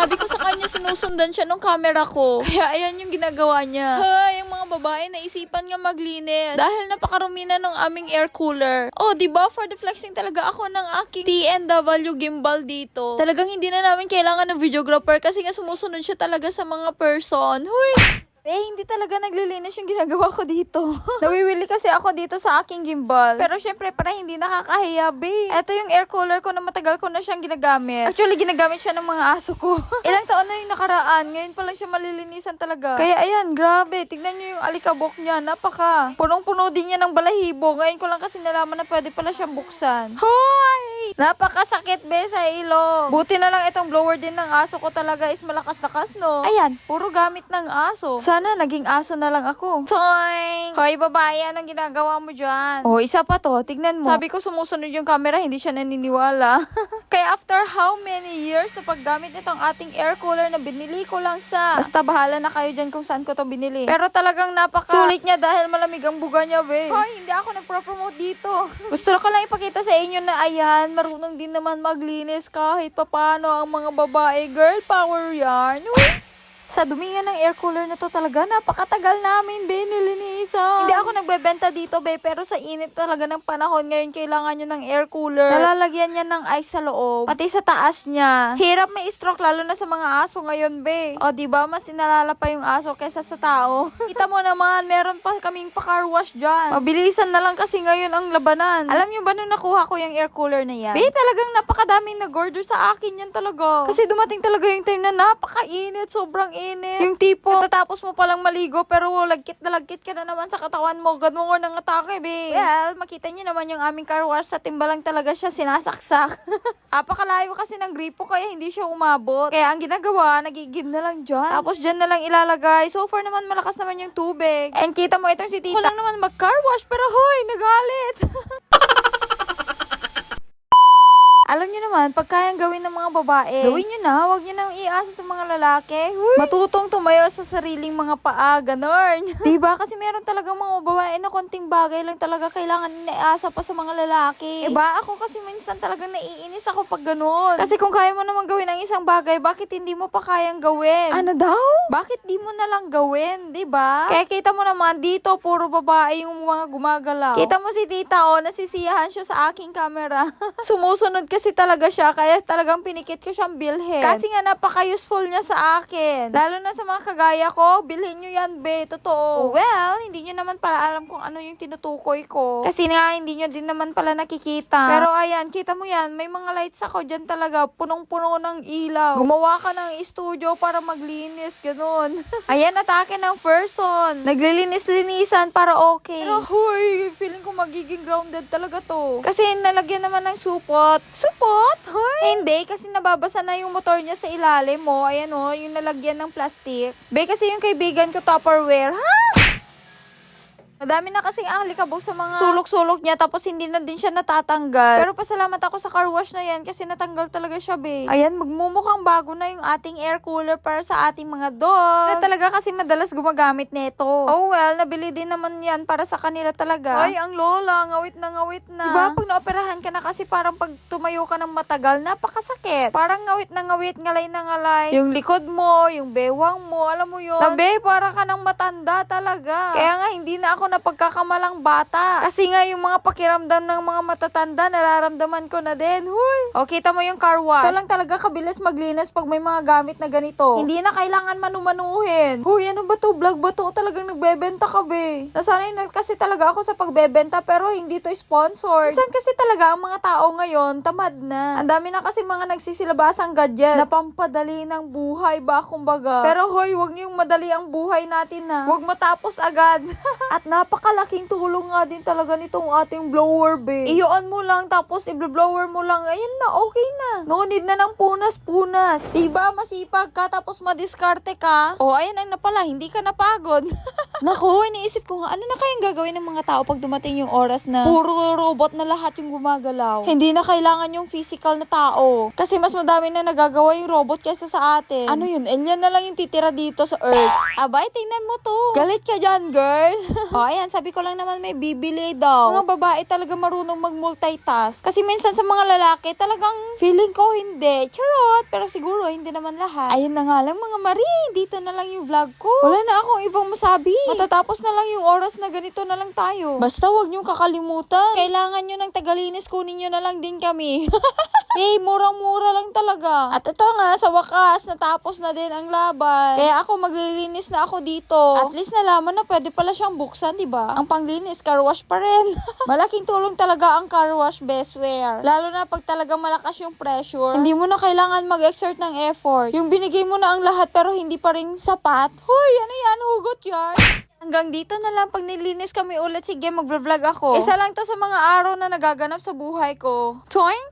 Sabi ko sa kanya, sinusundan siya ng camera ko. Kaya ayan yung ginagawa niya. Hay, yung mga babae naisipan nga maglinis. Dahil napakarumi na ng aming air cooler. Oh, di ba For the flexing talaga ako ng aking TNW gimbal dito. Talagang hindi na namin kailangan ng videographer kasi nga sumusunod siya talaga sa mga person. Huy! Eh, hindi talaga naglilinis yung ginagawa ko dito. Nawiwili kasi ako dito sa aking gimbal. Pero syempre, para hindi nakakahiya, babe. Ito yung air cooler ko na matagal ko na siyang ginagamit. Actually, ginagamit siya ng mga aso ko. Ilang taon na yung nakaraan. Ngayon pa lang siya malilinisan talaga. Kaya ayan, grabe. Tignan nyo yung alikabok niya. Napaka. Punong-puno din niya ng balahibo. Ngayon ko lang kasi nalaman na pwede pala siyang buksan. Hoy! Napakasakit, be, sa ilong. Buti na lang itong blower din ng aso ko talaga is malakas-lakas, no? Ayan, puro gamit ng aso. Sana naging aso na lang ako. Toing! Hoy, babae, anong ginagawa mo dyan? Oh, isa pa to. Tignan mo. Sabi ko sumusunod yung camera, hindi siya naniniwala. Kaya after how many years na paggamit nitong ating air cooler na binili ko lang sa... Basta bahala na kayo dyan kung saan ko to binili. Pero talagang napaka... Sulit niya dahil malamig ang buga niya, be. Hoy, hindi ako nagpro-promote dito. Gusto ko lang ipakita sa inyo na ayan, marunong din naman maglinis kahit papano ang mga babae. Girl power yarn. Uy! Sa dumi nga ng air cooler na to talaga, napakatagal namin, be, nilinisan. Hindi ako nagbebenta dito, be, pero sa init talaga ng panahon ngayon, kailangan nyo ng air cooler. Nalalagyan niya ng ice sa loob, pati sa taas niya. Hirap may stroke, lalo na sa mga aso ngayon, be. O, di ba mas inalala pa yung aso kaysa sa tao. Kita mo naman, meron pa kaming pa-car wash dyan. Mabilisan na lang kasi ngayon ang labanan. Alam nyo ba nung nakuha ko yung air cooler na yan? Be, talagang napakadaming nag-order sa akin yan talaga. Kasi dumating talaga yung time na napakainit, sobrang init. Yung tipo, tatapos mo palang maligo pero lagkit na lagkit ka na naman sa katawan mo. Ganun mo nang atake, be. Well, makita nyo naman yung aming car wash sa timba lang talaga siya sinasaksak. Apakalayo kasi ng gripo kaya hindi siya umabot. Kaya ang ginagawa, nagigib na lang dyan. Tapos dyan na lang ilalagay. So far naman malakas naman yung tubig. And kita mo itong si tita. Ko lang naman mag-car wash pero hoy, nagalit. Alam niyo naman, pag kayang gawin ng mga babae, gawin niyo na, huwag niyo nang iasa sa mga lalaki. Huy! Matutong tumayo sa sariling mga paa, ganon. diba? Kasi meron talagang mga babae na konting bagay lang talaga kailangan inaasa pa sa mga lalaki. Diba? Ako kasi minsan talagang naiinis ako pag ganon. Kasi kung kaya mo naman gawin ang isang bagay, bakit hindi mo pa kayang gawin? Ano daw? Bakit di mo na lang gawin? Diba? Kaya kita mo naman, dito puro babae yung mga gumagalaw. Kita mo si tita, oh, nasisiyahan siya sa aking camera. Sumusunod kasi talaga siya, kaya talagang pinikit ko siyang bilhin. Kasi nga napaka-useful niya sa akin. Lalo na sa mga kagaya ko, bilhin nyo yan, be. Totoo. Well, hindi nyo naman pala alam kung ano yung tinutukoy ko. Kasi nga, hindi nyo din naman pala nakikita. Pero ayan, kita mo yan, may mga lights ako dyan talaga, punong-puno ng ilaw. Gumawa ka ng studio para maglinis, ganun. ayan, atake ng person. Naglilinis-linisan para okay. Pero huy, feeling ko magiging grounded talaga to. Kasi nalagyan naman ng supot. Supot? Hoy? Eh, hindi, kasi nababasa na yung motor niya sa ilalim mo. Ayan o, yung nalagyan ng plastic. Be, kasi yung kaibigan ko Tupperware. Ha? Madami na kasing ang likabok sa mga sulok-sulok niya tapos hindi na din siya natatanggal. Pero pasalamat ako sa car wash na yan kasi natanggal talaga siya, be. Ayan, magmumukhang bago na yung ating air cooler para sa ating mga dog. Na talaga kasi madalas gumagamit nito. Oh well, nabili din naman yan para sa kanila talaga. Ay, ang lola, ngawit na ngawit na. Diba, pag naoperahan ka na kasi parang pag tumayo ka ng matagal, napakasakit. Parang ngawit na ngawit, ngalay na ngalay. Yung likod mo, yung bewang mo, alam mo yun. Nabe, para ka ng matanda talaga. Kaya nga, hindi na ako na pagkakamalang bata. Kasi nga yung mga pakiramdam ng mga matatanda, nararamdaman ko na din. Huy! O, kita mo yung car wash. Ito lang talaga kabilis maglinis pag may mga gamit na ganito. Hindi na kailangan manumanuhin. Huy, ano ba to? Vlog ba to? Talagang nagbebenta ka, be. Nasanay na kasi talaga ako sa pagbebenta pero hindi to sponsored. Minsan kasi talaga ang mga tao ngayon, tamad na. Ang dami na kasi mga nagsisilabasang gadget na pampadali ng buhay ba, kumbaga. Pero hoy, wag niyong madali ang buhay natin na. Huwag matapos agad. At napakalaking tulong nga din talaga nitong ating blower, be. Iyon mo lang, tapos i-blower mo lang. Ayun na, okay na. No need na ng punas-punas. Diba, masipag ka, tapos madiskarte ka. O, ayan ang napala, hindi ka napagod. Naku, iniisip ko nga, ano na kayang gagawin ng mga tao pag dumating yung oras na puro robot na lahat yung gumagalaw? Hindi na kailangan yung physical na tao. Kasi mas madami na nagagawa yung robot kaysa sa atin. Ano yun, alien na lang yung titira dito sa Earth. Abay, tingnan mo to. Galit ka dyan, girl. o, ayan, sabi ko lang naman may bibili daw. Mga babae talaga marunong mag-multitask. Kasi minsan sa mga lalaki, talagang feeling ko hindi. Charot! Pero siguro hindi naman lahat. Ayun na nga lang mga Marie, dito na lang yung vlog ko. Wala na akong ibang masabi. Matatapos na lang yung oras na ganito na lang tayo. Basta wag niyong kakalimutan. Kailangan nyo ng tagalinis, kunin nyo na lang din kami. eh, murang-mura lang talaga. At ito nga, sa wakas, natapos na din ang laban. Kaya ako, maglilinis na ako dito. At least nalaman na pwede pala siyang buksan, di ba? Ang panglinis, car wash pa rin. Malaking tulong talaga ang car wash, bestwear. Lalo na pag talaga malakas yung pressure. Hindi mo na kailangan mag-exert ng effort. Yung binigay mo na ang lahat pero hindi pa rin sapat. Hoy, ano yan? Hugot yan. Hanggang dito na lang pag nilinis kami ulit. Sige, mag-vlog ako. Isa lang to sa mga araw na nagaganap sa buhay ko. Toing!